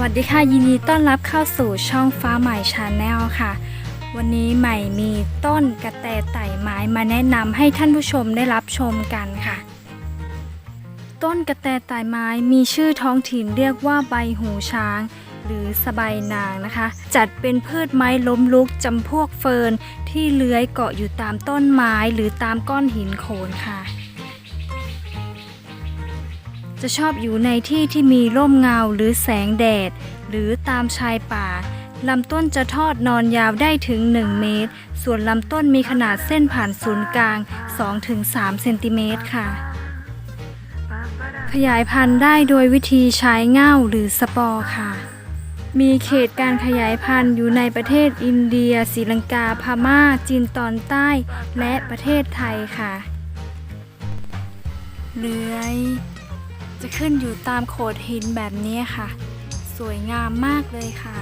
วัสดีค่ะ ยินดีต้อนรับเข้าสู่ช่องฟ้าใหม่ชาแนลค่ะ วันนี้ใหม่มีต้นกระแตไต่ไม้มาแนะนำให้ท่านผู้ชมได้รับชมกันค่ะ ต้นกระแตไต่ไม้มีชื่อท้องถิ่นเรียกว่าใบหูช้าง หรือสะใบนางนะคะ จัดเป็นพืชไม้ล้มลุกจำพวกเฟิร์นที่เลื้อยเกาะอยู่ตามต้นไม้หรือตามก้อนหินโขนค่ะ จะชอบอยู่ในที่ที่มีร่มเงาหรือแสงแดด หรือตามชายป่าลำต้นจะทอดนอนยาวได้ถึง 1 เมตร ส่วนลำต้นมีขนาดเส้นผ่านศูนย์กลาง 2-3 เซนติเมตรค่ะ ขยายพันธุ์ได้โดยวิธีใช้เง่าหรือสปอร์ค่ะ มีเขตการขยายพันธุ์อยู่ในประเทศอินเดียศรีลังกา พม่า จีนตอนใต้ และประเทศไทยค่ะ เลื้อย จะขึ้นอยู่ตามโขดหินแบบนี้ค่ะ สวยงามมากเลยค่ะ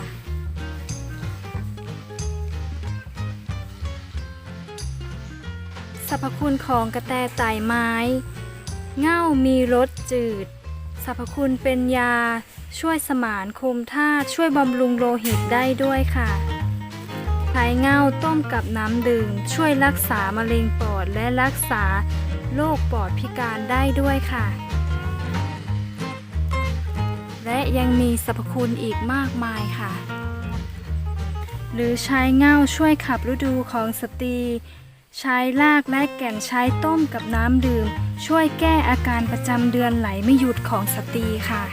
สรรพคุณของกระแตไต่ไม้ เง่ามีรสจืด สรรพคุณเป็นยา ช่วยสมานคุมธาตุช่วยบำรุงโลหิตได้ด้วยค่ะ ใช้เง่าต้มกับน้ำดื่ม ช่วยรักษามะเร็งปอดและรักษาโรคปอดพิการได้ด้วยค่ะ และยังมีสรรพคุณอีกมากมายค่ะ หรือใช้เง่าช่วยขับฤดูของสตรี ใช้รากและแก่นใช้ต้มกับน้ำดื่ม ช่วยแก้อาการประจำเดือนไหลไม่หยุดของสตรีค่ะ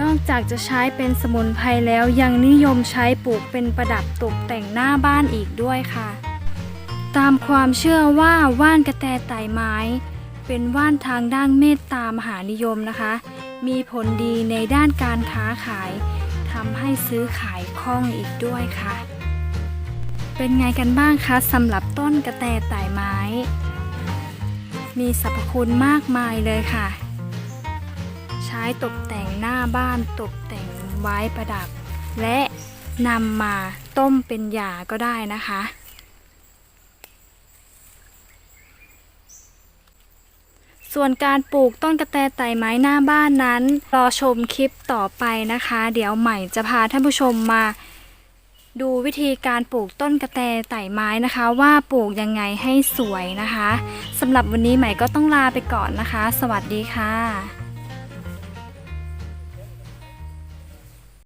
นอกจากจะใช้เป็นสมุนไพรแล้วยังนิยมใช้ปลูกเป็นประดับตกแต่งหน้าบ้านอีกด้วยค่ะ ตามความเชื่อว่าว่านกระแตไต่ไม้ เป็นว่านทางด้านเมตตามหานิยมนะคะ มีผลดีในด้านการค้าขายทำให้ซื้อขายคล่องอีกด้วยค่ะ เป็นไงกันบ้างคะสำหรับต้นกระแตไต่ไม้ มีสรรพคุณมากมายเลยค่ะ ใช้ตกแต่งหน้าบ้านตกแต่งไว้ประดับ และนำมาต้มเป็นยาก็ได้นะคะ ส่วนการปลูกต้นกระแตไต่ไม้หน้าบ้านนั้น รอชมคลิปต่อไปนะคะ เดี๋ยวใหม่จะพาท่านผู้ชมมา ดูวิธีการปลูกต้นกระแตไต่ไม้นะคะ ว่าปลูกยังไงให้สวยนะคะสำหรับวันนี้ใหม่ก็ต้องลาไปก่อนนะคะ สวัสดีค่ะ